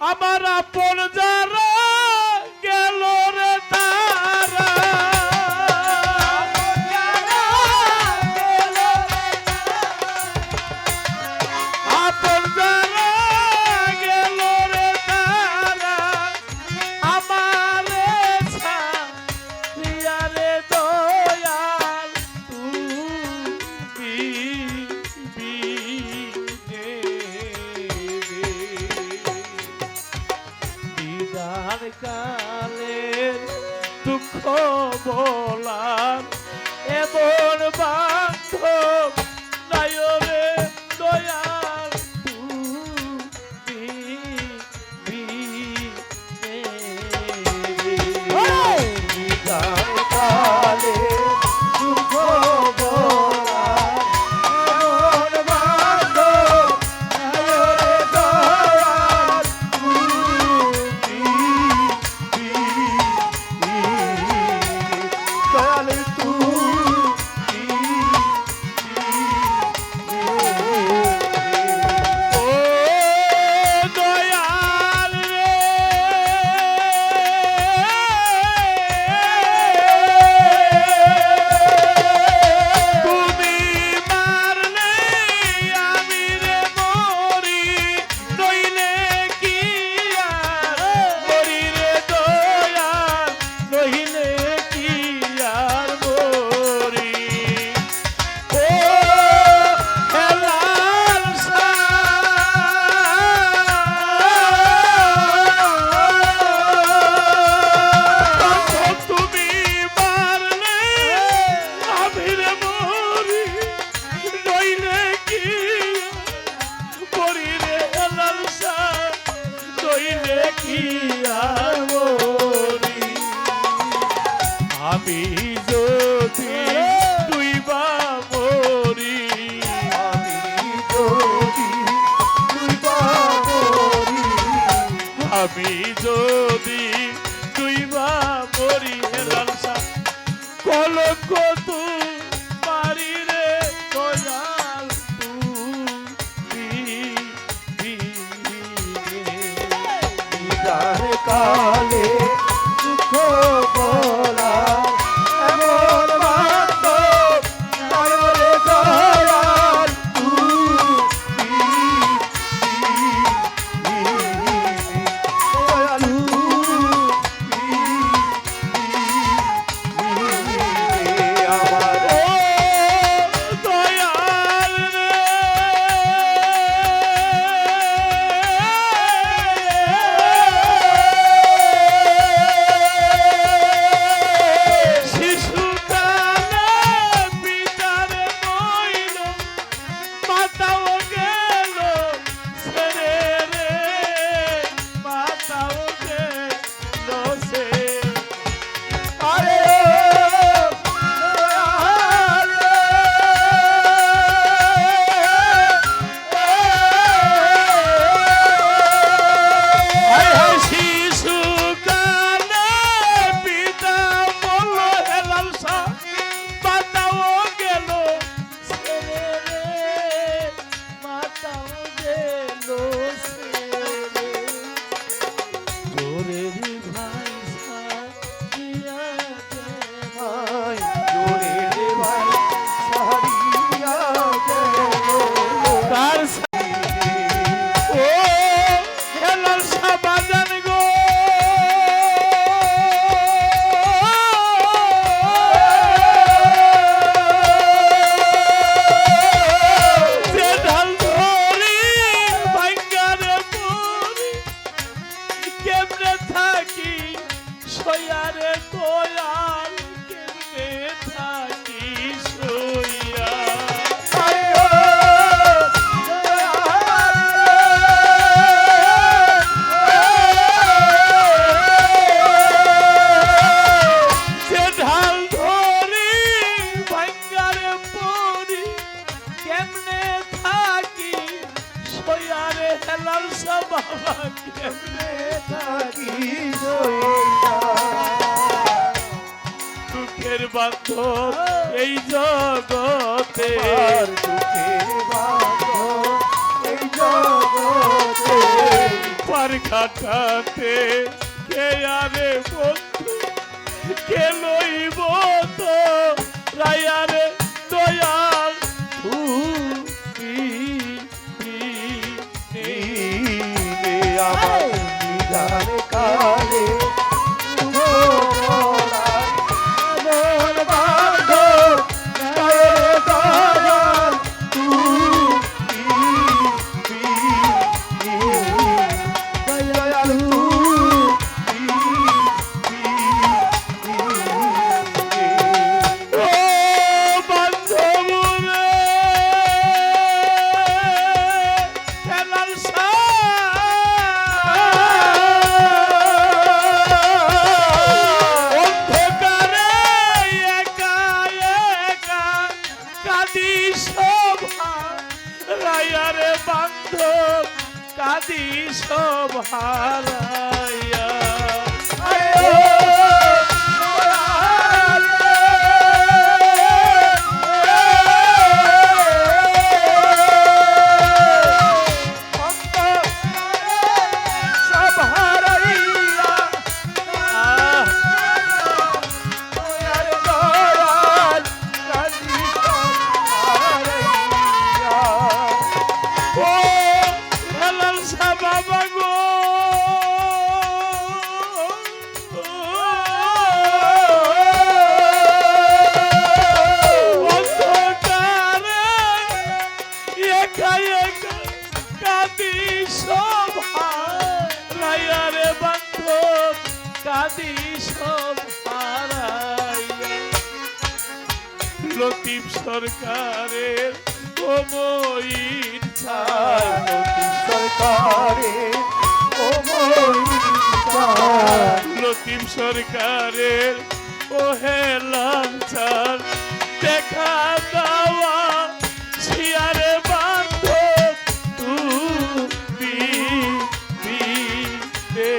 আমার আপন যারা বলাম এমন বান্ধব আমি যদি দুইবা মরি। আমি যদি দুইবা মরি লালসা কলঙ্ক তুই গেলাম সব সুখের বান্ধ এই জগতে। পার কাটাতে কে আরে বন্ধু? কে লইব তো? রায়ারে হারাইয়া রে বান্ধব কাঁদি সব হারাইয়া। শরীফ সরকারের কোময়ীর সরকারের লতিম সরকারের ওহে লাঞ্চার দেখা দাওয়া শিয়ারে বান্ধব তুমি দে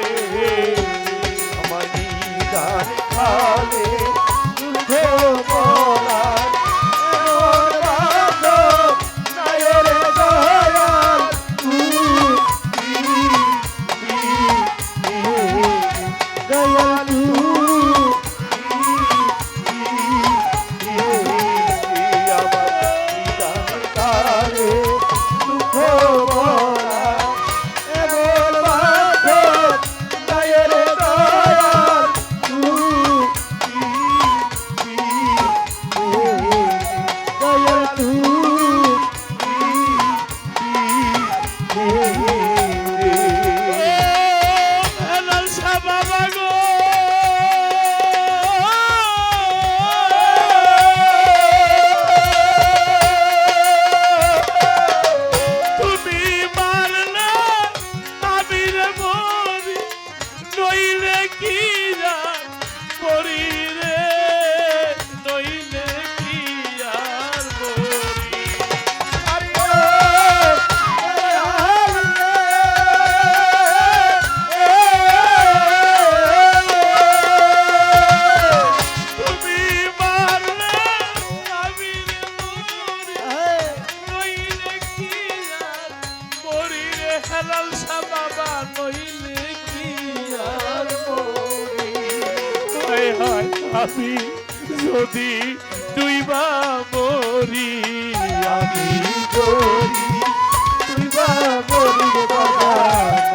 আমার দিদার খালে আমি যদি তুইবা মরি আমি যদি তুইবা মরি বাবা।